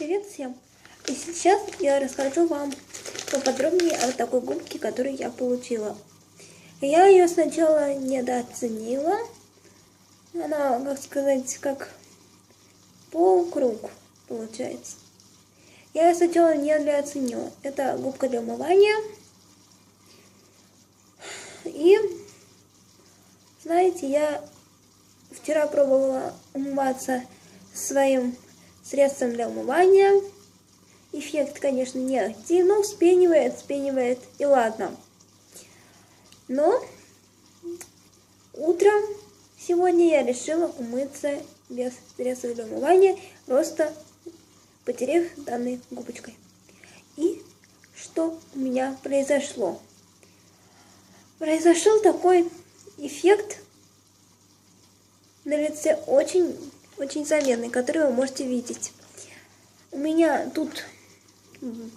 Привет всем! И сейчас я расскажу вам поподробнее о такой губке, которую я получила. Я ее сначала недооценила. Она, как сказать, как полукруг получается. Я ее сначала недооценила. Это губка для умывания. И, знаете, я вчера пробовала умываться своим средством для умывания. Эффект, конечно, не активный, но вспенивает, вспенивает, и ладно. Но утром сегодня я решила умыться без средства для умывания, просто потеряв данной губочкой. И что у меня произошло? Произошел такой эффект на лице очень очень заметный, который вы можете видеть. У меня тут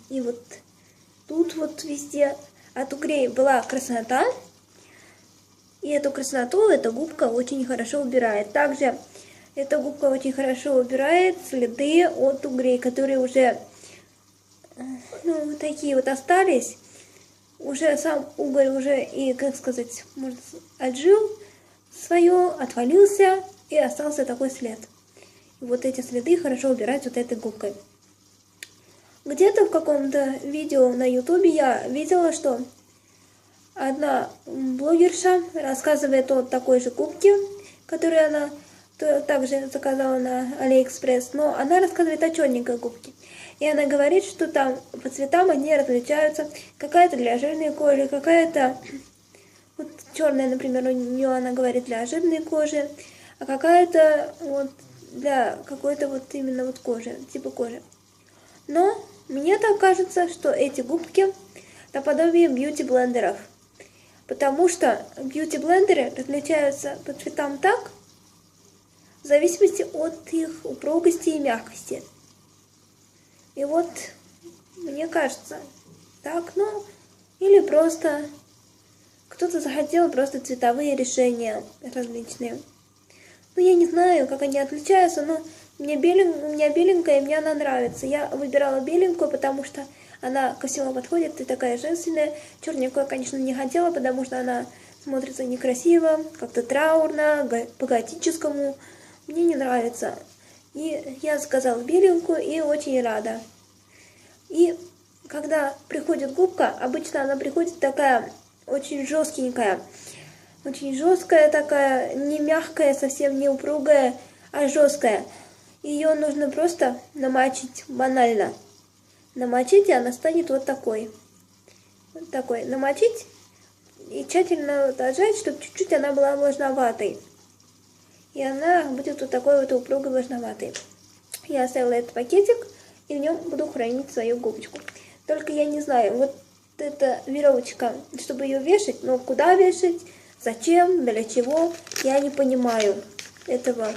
и вот тут вот везде от угрей была краснота. И эту красноту эта губка очень хорошо убирает. Также эта губка очень хорошо убирает следы от угрей, которые уже ну, такие вот остались. Уже сам уголь уже и, как сказать, может, отжил свое, отвалился и остался такой след вот эти следы хорошо убирать вот этой губкой. Где-то в каком-то видео на ютубе я видела, что одна блогерша рассказывает о такой же губке, которую она также заказала на Алиэкспресс, но она рассказывает о черненькой губке. И она говорит, что там по цветам они различаются. Какая-то для жирной кожи, какая-то... Вот черная, например, у нее она говорит для жирной кожи, а какая-то вот для какой-то вот именно вот кожи, типа кожи. Но мне так кажется, что эти губки наподобие бьюти-блендеров. Потому что бьюти-блендеры различаются по цветам так, в зависимости от их упругости и мягкости. И вот, мне кажется, так, ну, или просто кто-то захотел просто цветовые решения различные. Ну, я не знаю, как они отличаются, но мне белен... у меня беленькая, и мне она нравится. Я выбирала беленькую, потому что она ко всему подходит, и такая женственная. Черненькую, конечно, не хотела, потому что она смотрится некрасиво, как-то траурно, по-готическому. Мне не нравится. И я заказала беленькую и очень рада. И когда приходит губка, обычно она приходит такая очень жесткенькая очень жесткая такая, не мягкая, совсем не упругая, а жесткая. Ее нужно просто намочить банально. Намочить, и она станет вот такой. Вот такой. Намочить и тщательно отжать, чтобы чуть-чуть она была влажноватой. И она будет вот такой вот упругой влажноватой. Я оставила этот пакетик, и в нем буду хранить свою губочку. Только я не знаю, вот эта веревочка, чтобы ее вешать, но куда вешать, Зачем, для чего, я не понимаю этого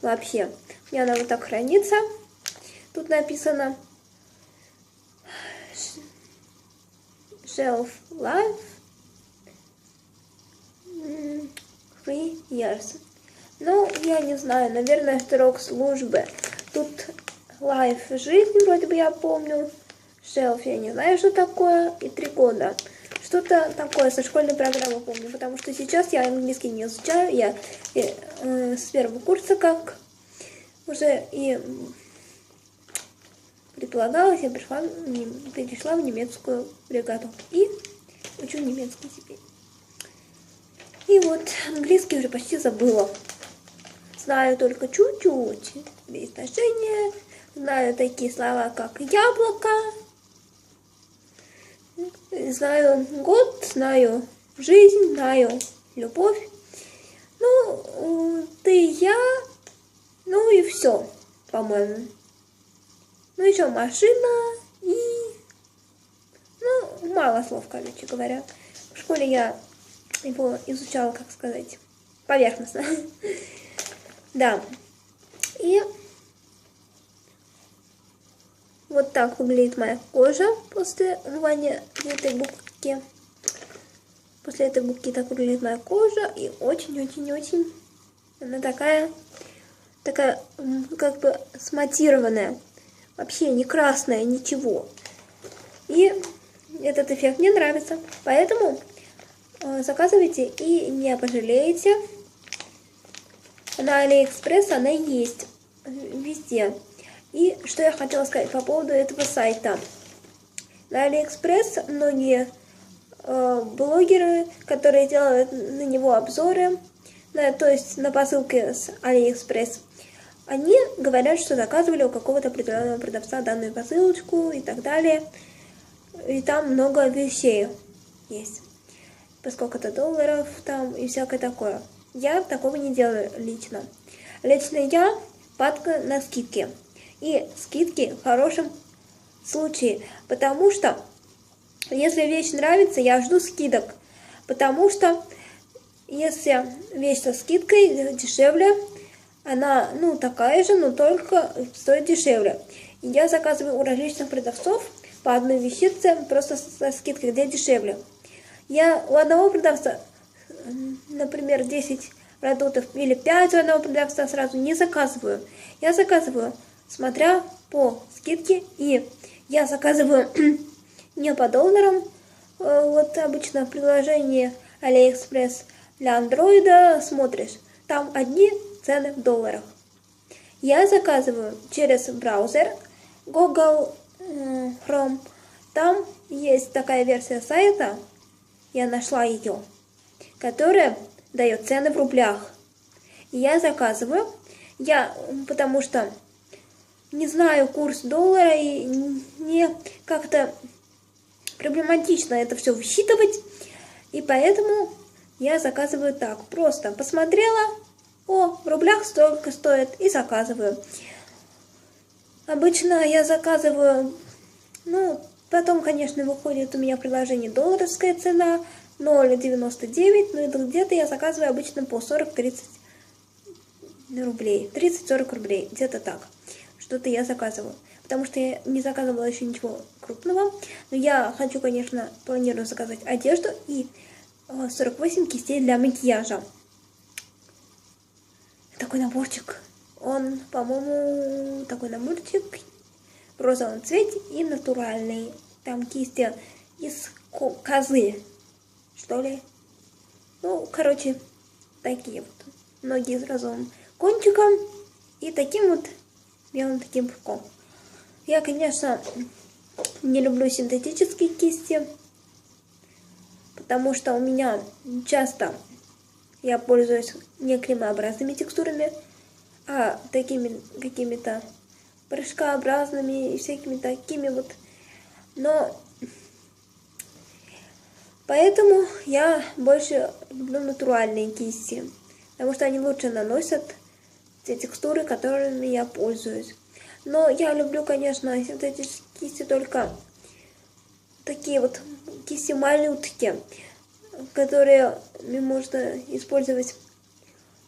вообще. У меня она вот так хранится. Тут написано Shelf Life Three Years. Ну, я не знаю, наверное, срок службы. Тут Life жизнь, вроде бы я помню. Shelf я не знаю, что такое. И три года. Что-то такое со школьной программы помню, потому что сейчас я английский не изучаю, я э, э, с первого курса как уже и предполагалось, я пришла, перешла в немецкую бригаду и учу немецкий теперь. И вот английский уже почти забыла. Знаю только чуть-чуть произношение, знаю такие слова, как яблоко, знаю год, знаю жизнь, знаю любовь. Ну, ты я, ну и все, по-моему. Ну, еще машина и... Ну, мало слов, короче говоря. В школе я его изучала, как сказать, поверхностно. Да. И вот так выглядит моя кожа после умывания этой губки. После этой губки так выглядит моя кожа. И очень-очень-очень она такая, такая как бы сматированная. Вообще не красная, ничего. И этот эффект мне нравится. Поэтому э, заказывайте и не пожалеете. На Алиэкспресс она есть везде. И что я хотела сказать по поводу этого сайта. На Алиэкспресс многие э, блогеры, которые делают на него обзоры, да, то есть на посылке с Алиэкспресс, они говорят, что заказывали у какого-то определенного продавца данную посылочку и так далее. И там много вещей есть. По сколько-то долларов там и всякое такое. Я такого не делаю лично. Лично я падка на скидки. И скидки в хорошем случае. Потому что, если вещь нравится, я жду скидок. Потому что, если вещь со скидкой дешевле, она, ну, такая же, но только стоит дешевле. И я заказываю у различных продавцов по одной вещице, просто со скидкой, где дешевле. Я у одного продавца, например, 10 продуктов или 5 у одного продавца сразу не заказываю. Я заказываю, смотря по скидке, и я заказываю не по долларам, э, вот обычно в приложении AliExpress для андроида смотришь, там одни цены в долларах. Я заказываю через браузер Google э, Chrome. Там есть такая версия сайта, я нашла ее, которая дает цены в рублях. Я заказываю, я, потому что не знаю курс доллара и не как-то проблематично это все высчитывать, и поэтому я заказываю так, просто посмотрела, о, в рублях столько стоит, и заказываю. Обычно я заказываю, ну, потом, конечно, выходит у меня приложение долларовская цена, 0,99, ну и где-то я заказываю обычно по 40-30 рублей, 30-40 рублей, где-то так. Что-то я заказываю. Потому что я не заказывала еще ничего крупного. Но я хочу, конечно, планирую заказать одежду и 48 кистей для макияжа такой наборчик. Он, по-моему, такой наборчик в розовом цвете и натуральный. Там кисти из козы, что ли. Ну, короче, такие вот. Ноги с розовым кончиком и таким вот белым таким пушком. Я, конечно, не люблю синтетические кисти, потому что у меня часто я пользуюсь не кремообразными текстурами, а такими какими-то порошкообразными и всякими такими вот. Но поэтому я больше люблю натуральные кисти, потому что они лучше наносят те текстуры, которыми я пользуюсь. Но я люблю, конечно, синтетические кисти только такие вот кисти малютки которые можно использовать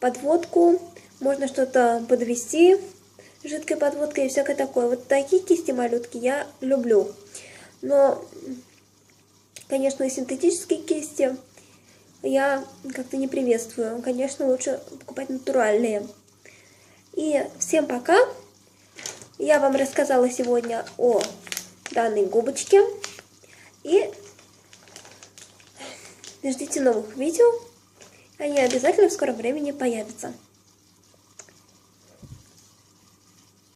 подводку, можно что-то подвести жидкой подводкой и всякое такое. Вот такие кисти малютки я люблю. Но, конечно, синтетические кисти я как-то не приветствую. Конечно, лучше покупать натуральные. И всем пока! Я вам рассказала сегодня о данной губочке. И Ждите новых видео, они обязательно в скором времени появятся.